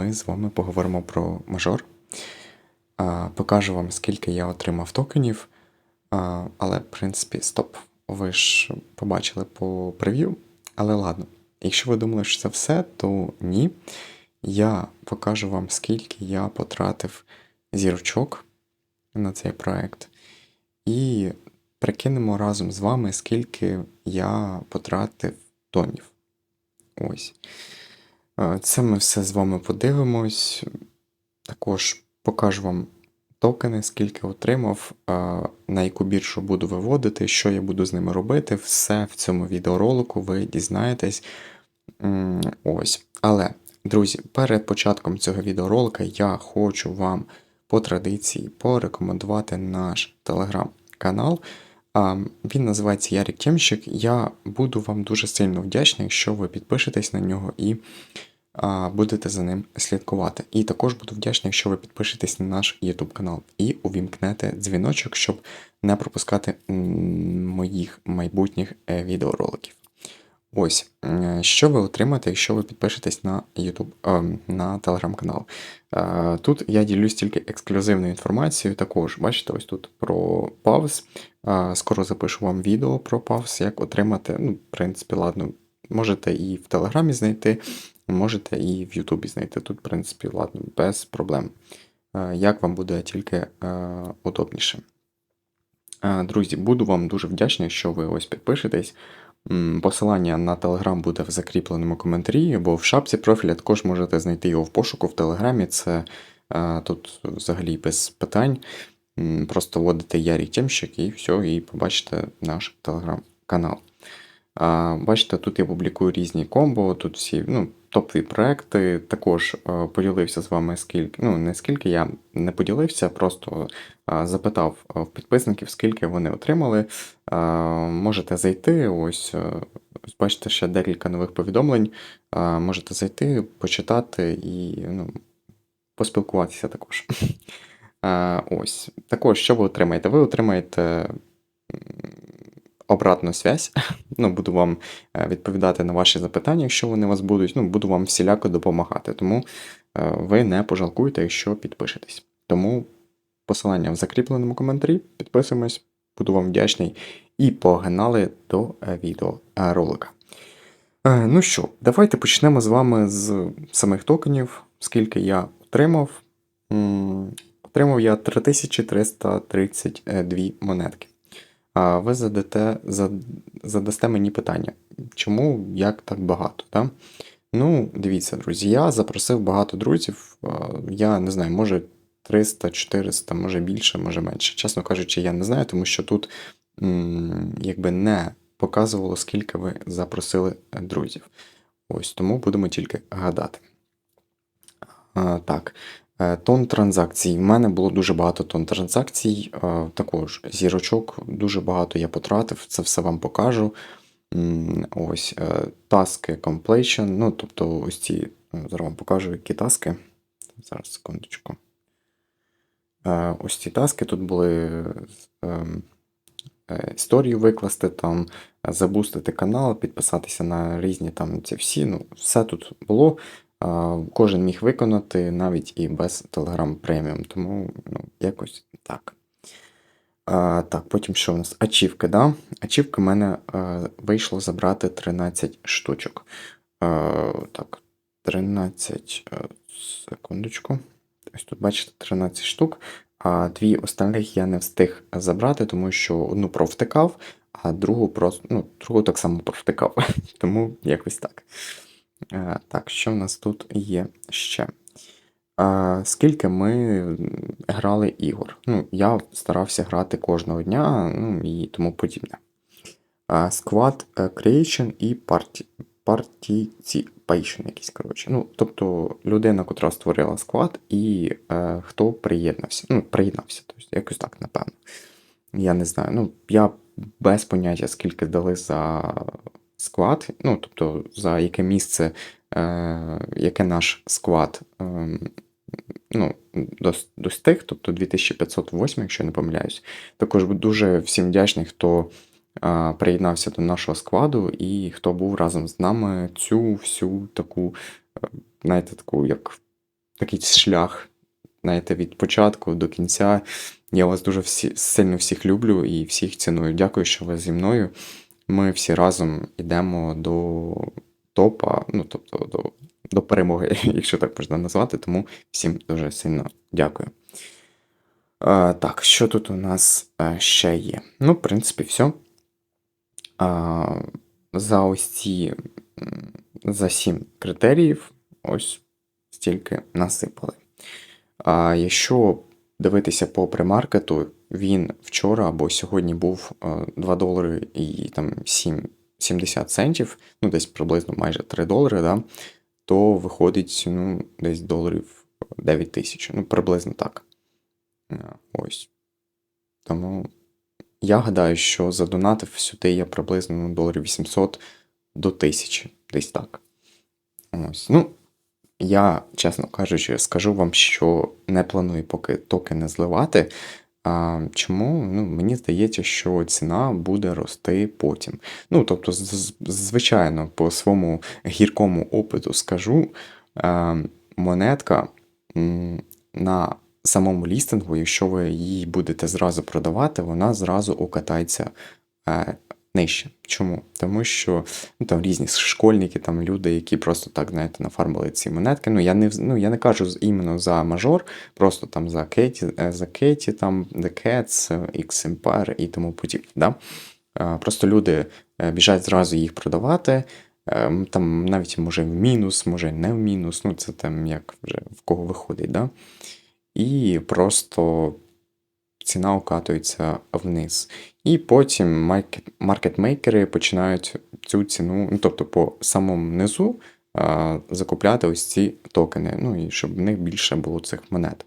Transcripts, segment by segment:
ми з вами поговоримо про мажор. Покажу вам, скільки я отримав токенів. Але, в принципі, стоп. Ви ж побачили по прев'ю. Але ладно, якщо ви думали, що це все, то ні. Я покажу вам, скільки я потратив зірочок на цей проект. І прикинемо разом з вами, скільки я потратив тонів. Ось. Це ми все з вами подивимось. Також покажу вам токени, скільки отримав, на яку біржу буду виводити, що я буду з ними робити. Все в цьому відеоролику ви дізнаєтесь. Ось. Але, друзі, перед початком цього відеоролика я хочу вам по традиції порекомендувати наш телеграм-канал. Він називається Ярік Тємщик. Я буду вам дуже сильно вдячний, якщо ви підпишетесь на нього і будете за ним слідкувати. І також буду вдячний, якщо ви підпишетесь на наш YouTube канал і увімкнете дзвіночок, щоб не пропускати моїх майбутніх е, відеороликів. Ось, що ви отримаєте, якщо ви підпишетесь на YouTube, е, на телеграм-канал. Е, Тут я ділюсь тільки ексклюзивною інформацією. Також, бачите, ось тут про павз. Е, Скоро запишу вам відео про павз, як отримати. Ну, в принципі, ладно, можете і в Телеграмі знайти, можете і в Ютубі знайти. Тут, в принципі, ладно, без проблем. Е, Як вам буде тільки е, удобніше. Е, Друзі, буду вам дуже вдячний, якщо ви ось підпишетесь. Посилання на Телеграм буде в закріпленому коментарі, або в шапці профіля також можете знайти його в пошуку в Телеграмі. Це тут взагалі без питань. Просто вводите Ярій Тємщик і все, і побачите наш телеграм-канал. Бачите, тут я публікую різні комбо, тут всі ну, топові проекти. Також е, поділився з вами скільки. Ну, не скільки я не поділився, просто е, запитав в підписників, скільки вони отримали. Е, Можете зайти. Ось, е, бачите, ще декілька нових повідомлень. Е, Можете зайти, почитати і ну, поспілкуватися також. Е, Ось. Також, що ви отримаєте? Ви отримаєте обратну связь. Ну, буду вам е, відповідати на ваші запитання, якщо вони у вас будуть. Ну, буду вам всіляко допомагати. Тому е, ви не пожалкуєте, якщо підпишетесь. Тому посилання в закріпленому коментарі. Підписуємось, буду вам вдячний. І погнали до е, відеоролика. Ну що, давайте почнемо з вами з самих токенів, скільки я отримав. Отримав я 3332 монетки. Ви задате, задасте мені питання, чому як так багато? Да? Ну, дивіться, друзі, я запросив багато друзів. Я не знаю, може 300, 400, може більше, може менше. Чесно кажучи, я не знаю, тому що тут якби не показувало, скільки ви запросили е, друзів. Ось тому будемо тільки гадати. Так, тон транзакцій. У мене було дуже багато тон транзакцій. е, Також зірочок дуже багато я потратив, це все вам покажу. Ось е, таски completion. Ну, тобто, ось ці. е, Зараз вам покажу, які таски. Зараз секундочку. Е, Ось ці таски тут були е, історію викласти, там, е, забустити канал, підписатися на різні там ці всі. Ну, все тут було. А, Кожен міг виконати навіть і без Telegram преміум, тому ну, якось так. А, так, потім що у нас? Ачівки, да? Ачівки в мене е, вийшло забрати 13 штучок. Е, так, 13 е, секундочку. Ось тут бачите 13 штук, а дві останніх я не встиг забрати, тому що одну провтикав, а другу просто, ну, другу так само провтикав. Тому якось так. Е, Так, що в нас тут є ще? Скільки ми грали ігор? Ну, я старався грати кожного дня, ну і тому подібне. Squad е, Creation і Participation якийсь, коротше. Ну, тобто людина, котра створила склад, і е, хто приєднався. Ну, приєднався, тобто якось так, напевно. Я не знаю. Ну, я без поняття, скільки дали за склад, ну, тобто, за яке місце, е, яке наш склад е, ну, достиг, тобто 2508, якщо я не помиляюсь. Також дуже всім вдячний, хто е, приєднався до нашого складу і хто був разом з нами цю всю таку, е, знаєте, таку як такий шлях, знаєте, від початку до кінця. Я вас дуже всі, сильно всіх люблю і всіх ціную. Дякую, що ви зі мною. Ми всі разом йдемо до топа, ну тобто до, до перемоги, якщо так можна назвати. Тому всім дуже сильно дякую. Е, так, що тут у нас е, ще є? Ну, в принципі, все. А, за ось ці за сім критеріїв, ось стільки насипали. А якщо дивитися по премаркету, він вчора або сьогодні був е, 2 долари і там 7, 70 центів, ну десь приблизно майже 3 долари, да, то виходить ну, десь доларів 9 тисяч. Ну, приблизно так. Е, Ось. Тому я гадаю, що задонатив сюди я приблизно ну, доларів 800 до 1000, десь так. Ось. Ну, я, чесно кажучи, скажу вам, що не планую поки токени зливати. А, чому? Ну, мені здається, що ціна буде рости потім. Ну, тобто, звичайно, по своєму гіркому опиту скажу, монетка на самому лістингу, якщо ви її будете зразу продавати, вона зразу укатається е, нижче. Чому? Тому що ну, там різні школьники, там люди, які просто так, знаєте, нафармили ці монетки. Ну, я не, ну, я не кажу іменно за мажор, просто там за Кеті, е, за Кеті, там The Cats, е, X Empire і тому подібне. Да? Е, Просто люди біжать зразу їх продавати. Там навіть може в мінус, може не в мінус, ну це там як вже в кого виходить, да? І просто ціна окатується вниз. І потім маркет, маркетмейкери починають цю ціну, ну тобто по самому низу закупляти ось ці токени, ну і щоб в них більше було цих монет.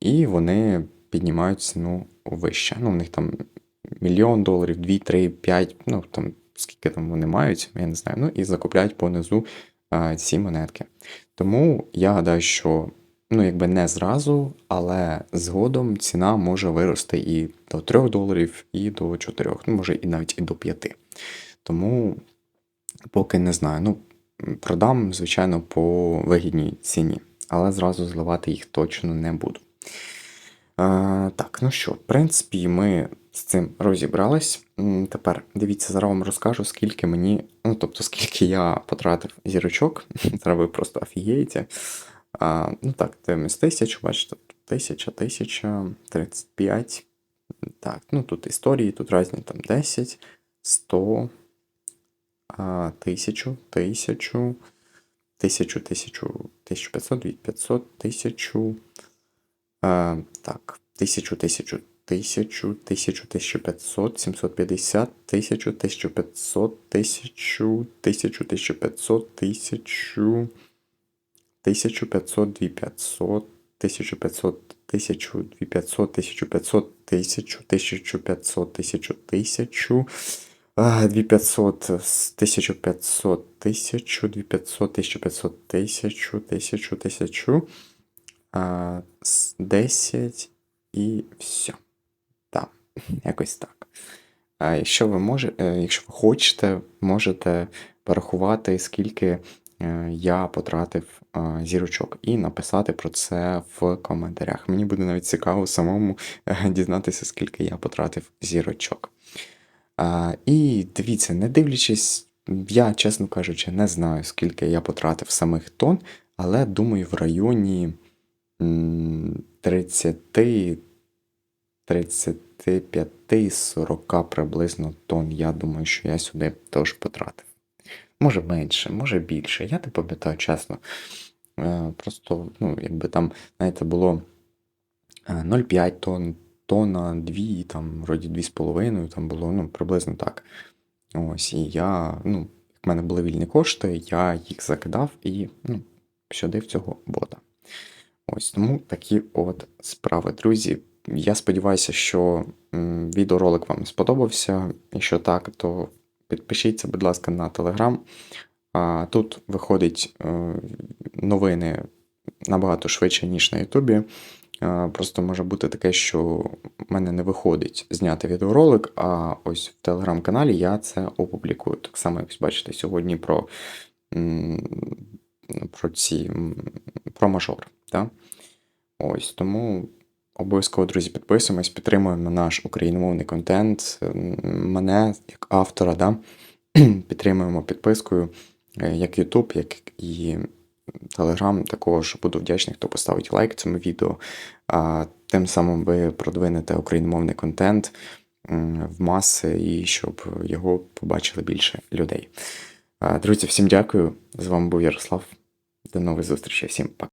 І вони піднімають ціну вище. Ну, в них там мільйон доларів, 2, 3, 5, ну там скільки там вони мають, я не знаю. Ну і закупляють понизу а, ці монетки. Тому я гадаю, що ну, якби не зразу, але згодом ціна може вирости і до 3 доларів, і до 4, ну, може, і навіть і до 5. Тому поки не знаю. Ну, продам, звичайно, по вигідній ціні, але зразу зливати їх точно не буду. Е, так, ну що, в принципі, ми з цим розібрались. Тепер дивіться, зараз вам розкажу, скільки мені, ну тобто, скільки я потратив зірочок. Зараз ви просто офігієте. А, ну так, дивимось тисячу, бачите, тисяча, тисяча, 35. Так, ну тут історії, тут різні там 10, 100, а, тисячу, тисячу, тисячу, тисячу, 1500, 2500, тисячу. А, так, тисячу, тисячу, тисячу, тисячу, тисячу п'ятсот, сімсот п'ятдесят, тисячу, тисячу п'ятсот, тисячу, тисячу, тисячу п'ятсот, тисячу, тисячу п'ятсот, дві п'ятсот, тисячу п'ятсот, тисячу, дві п'ятсот, тисячу п'ятсот, тисячу, тисячу п'ятсот, тисячу, тисячу, а, дві п'ятсот, с- тисячу тисячу, тисячу п'ятсот, тисячу, тисячу, тисячу, а, с- 10 і все. Так, якось так. А якщо ви може, е, якщо ви хочете, можете порахувати, скільки я потратив е, зірочок, і написати про це в коментарях. Мені буде навіть цікаво самому е, дізнатися, скільки я потратив зірочок. І дивіться, не дивлячись, я, чесно кажучи, не знаю, скільки я потратив самих тонн, але думаю, в районі 30, 35-40 приблизно тонн. Я думаю, що я сюди теж потратив. Може менше, може більше. Я не пам'ятаю чесно. Е, Просто, ну, якби там, знаєте, було е, 0,5 тонн, тонна, 2, там, вроді 2,5, там було, ну, приблизно так. Ось, і я, ну, як в мене були вільні кошти, я їх закидав і, ну, сюди в цього бота. Ось тому такі от справи, друзі. Я сподіваюся, що відеоролик вам сподобався. Якщо так, то підпишіться, будь ласка, на Телеграм. Тут виходять е, новини набагато швидше, ніж на Ютубі. Е, Просто може бути таке, що в мене не виходить зняти відеоролик, а ось в телеграм-каналі я це опублікую. Так само, як бачите, сьогодні про, про ці про мажор. Та? Ось тому обов'язково, друзі, підписуємось, підтримуємо наш україномовний контент. Мене як автора, да? підтримуємо підпискою, е, як YouTube, як і Telegram. Також буду вдячний, хто поставить лайк цьому відео. Тим самим ви продвинете україномовний контент в маси і щоб його побачили більше людей. Друзі, всім дякую. З вами був Ярослав. До нових зустрічей. Всім пока.